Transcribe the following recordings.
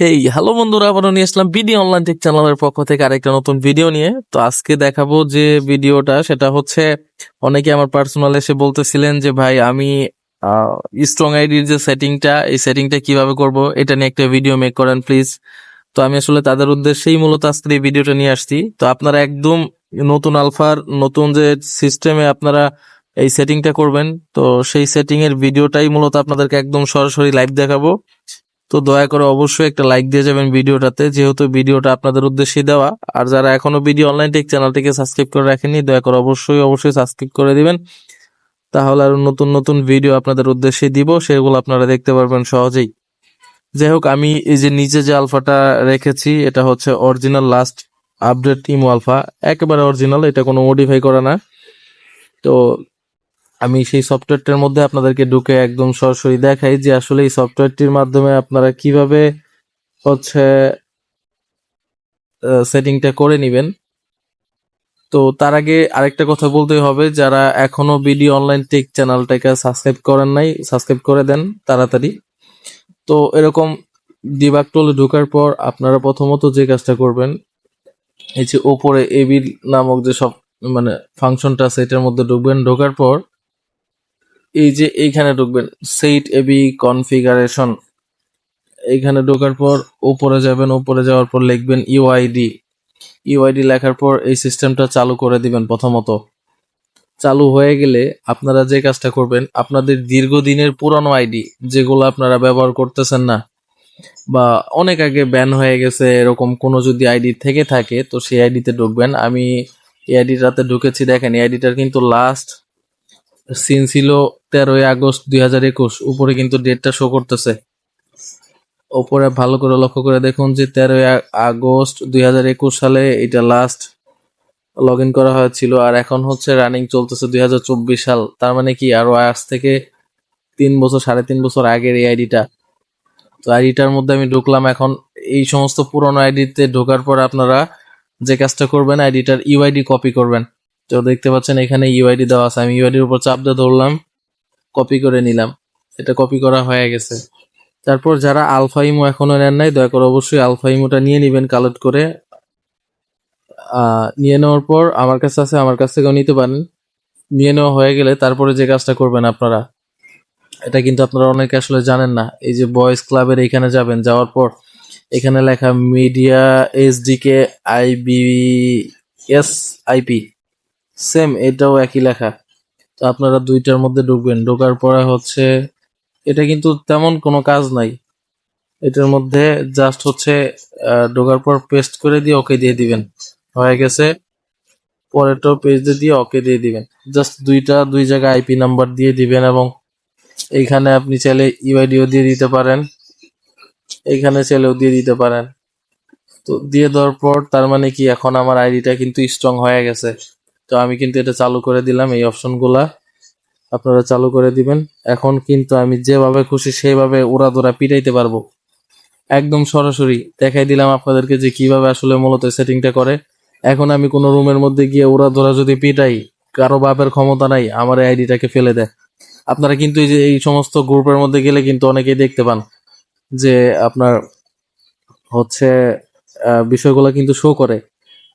Hey hello বন্ধুরা, আবারও নিয়ে আসলাম বিডি অনলাইন টেক চ্যানেলের পক্ষ থেকে আরেকটা নতুন ভিডিও নিয়ে। তো আজকে দেখাবো যে ভিডিওটা সেটা হচ্ছে অনেকে আমার পার্সোনাল এসে বলতেছিলেন যে, ভাই, আমি স্ট্রং আইডির যে সেটিংটা এই সেটিংটা কীভাবে করব, এটা নিয়ে একটা ভিডিও মেক করেন প্লিজ তো আমি আসলে তাদের উদ্দেশ্যেই মূলত আজকে এই ভিডিওটা নিয়ে আসছি। তো আপনারা একদম নতুন আলফার নতুন যে সিস্টেমে আপনারা এই সেটিংটা করবেন, তো সেই সেটিং এর ভিডিওটাই মূলত আপনাদেরকে একদম সরাসরি লাইভ দেখাবো। তো দয়া করে অবশ্যই একটা লাইক দিয়ে যাবেন ভিডিওটাতে। যেহেতু ভিডিওটা আপনাদের উদ্দেশ্যে দেওয়া, আর যারা এখনও ভিডিও অনলাইন টেক চ্যানেলটিকে সাবস্ক্রাইব করে রাখেননি, দয়া করে অবশ্যই অবশ্যই সাবস্ক্রাইব করে দিবেন। তাহলে আরও নতুন নতুন ভিডিও আপনাদের উদ্দেশ্যে দিব, সেগুলো আপনারা দেখতে পারবেন সহজেই। যাই হোক, আমি এই যে নিচে যে আলফাটা রেখেছি, এটা হচ্ছে original last update imo alpha. একেবারে অরিজিনাল এটা কোনো মডিফাই করা না। তো আমি সেই সফটওয়্যারটার মধ্যে আপনাদেরকে ঢুকে একদম সরাসরি দেখাই যে আসলে এই সফটওয়্যারটির মাধ্যমে আপনারা কীভাবে হচ্ছে সেটিংটা করে নেবেন। তো তার আগে আরেকটা কথা বলতে হবে, যারা এখনও বিডি অনলাইন টেক চ্যানেলটাকে সাবস্ক্রাইব করেন নাই সাবস্ক্রাইব করে দেন তাড়াতাড়ি। তো এরকম ডিবাগ টোলে ঢোকার পর আপনারা প্রথমত যে কাজটা করবেন, এই যে ওপরে এবির নামক যে সব মানে ফাংশনটা আছে, এটার মধ্যে ঢুকবেন। ঢোকার পর এই যে এইখানে ঢুকবেন সেইট এবি কনফিগারেশন এইখানে ঢোকার পর উপরে যাবেন, উপরে যাওয়ার পর লিখবেন ইউআইডি ইউআইডি লেখার পর এই সিস্টেমটা চালু করে দিবেন প্রথমত। চালু হয়ে গেলে আপনারা যে কাজটা করবেন, আপনাদের দীর্ঘদিনের পুরানো আইডি যেগুলো আপনারা ব্যবহার করতেছেন না, বা অনেক আগে ব্যান হয়ে গেছে, এরকম কোনো যদি আইডি থেকে থাকে, তো সেই আইডিতে ঢুকবেন। আমি এই আইডিটাতে ঢুকেছি, দেখেন এই আইডিটার কিন্তু লাস্ট সিন ছিল তেরোই আগস্ট দুই হাজার একুশ। উপরে কিন্তু ডেটটা শো করতেছে। ওপরে ভালো করে লক্ষ্য করে দেখুন যে তেরোই আগস্ট দুই হাজার একুশ সালে এটা লাস্ট লগ ইন করা হয়েছিল। আর এখন হচ্ছে রানিং চলতেছে দুই হাজার চব্বিশ সাল। তার মানে কি? আরও আজ থেকে তিন বছর, সাড়ে তিন বছর আগের এই আইডিটা তো আইডিটার মধ্যে আমি ঢুকলাম এখন। এই সমস্ত পুরনো আইডিতে ঢোকার পর আপনারা যে কাজটা করবেন আইডিটার ইউআইডি কপি করবেন। তো দেখতে পাচ্ছেন এখানে ইউআইডি দেওয়া আছে। আমি ইউআইডির উপর চাপ দিয়ে ধরলাম। কপি করে নিলাম। এটা কপি করা হয়ে গেছে। তারপর যারা আলফা ইমো এখনও নেন নাই, দয়া করে অবশ্যই আলফা ইমোটা নিয়ে নেবেন কালেক্ট করে নিয়ে নেওয়ার পর আমার কাছে আছে, আমার কাছ থেকেও নিতে পারেন। নিয়ে নেওয়া হয়ে গেলে তারপরে যে কাজটা করবেন আপনারা, এটা কিন্তু আপনারা অনেকে আসলে জানেন না। এই যে বয়েজ ক্লাবের এখানে যাবেন, যাওয়ার পর এখানে লেখা media SDK IB S IP same এটাও একই লেখা। তো আপনারা দুইটার মধ্যে ঢুকবেন। ঢোকার পরে হচ্ছে, এটা কিন্তু তেমন কোনো কাজ নাই। এটার মধ্যে জাস্ট হচ্ছে ঢোকার পর পেস্ট করে দিয়ে ওকে দিয়ে দিবেন। হয়ে গেছে। পরেরটাও পেজ দিয়ে ওকে দিয়ে দিবেন। জাস্ট দুইটা, দুই জায়গায় আইপি নাম্বার দিয়ে দিবেন এবং এইখানে আপনি চাইলে ইউআইডিও দিয়ে দিতে পারেন। এইখানে চাইলেও দিয়ে দিতে পারেন। তো দিয়ে দেওয়ার পর তার মানে কি, এখন আমার আইডিটা কিন্তু স্ট্রং হয়ে গেছে। তো আমি কিন্তু এটা চালু করে দিলাম এই অপশনগুলা। আপনারা চালু করে দিবেন। এখন কিন্তু আমি যেভাবে খুশি সেভাবে উড়া দৌড়া পিটাইতে পারব। একদম সরাসরি দেখাই দিলাম আপনাদেরকে যে কীভাবে আসলে মূলত সেটিংটা করে। এখন আমি কোনো রুমের মধ্যে গিয়ে ধরা যদি পিটাই, কারও বাপের ক্ষমতা নাই, আমার আইডিটাকে ফেলে দেয়। আপনারা কিন্তু এই যে এই সমস্ত গ্রুপের মধ্যে গেলে কিন্তু অনেকেই দেখতে পান যে আপনার হচ্ছে বিষয়গুলো কিন্তু শো করে।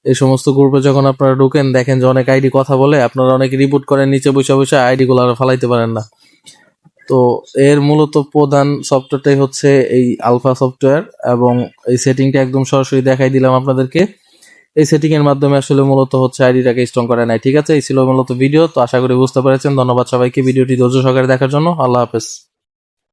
এই সমস্ত গ্রুপে যখন আপনারা ঢুকেন, দেখেন যে অনেক আইডি কথা বলে, আপনারা অনেকে রিপোর্ট করেন, নিচে বসে বসে আইডি গুলো আর ফালাইতে পারেন না। তো এর মূলত প্রধান সফটওয়্যারটাই হচ্ছে এই আলফা সফটওয়্যার এবং এই সেটিংটা একদম সরাসরি দেখাই দিলাম আপনাদেরকে। এই সেটিং এর মাধ্যমে আসলে মূলত হচ্ছে আইডিটাকে স্ট্রং করে নাই ঠিক আছে? এই ছিল মূলত ভিডিও তো আশা করি বুঝতে পেরেছেন। ধন্যবাদ সবাইকে। ভিডিওটি ধৈর্য সহকারে দেখার জন্য। আল্লাহ হাফেজ।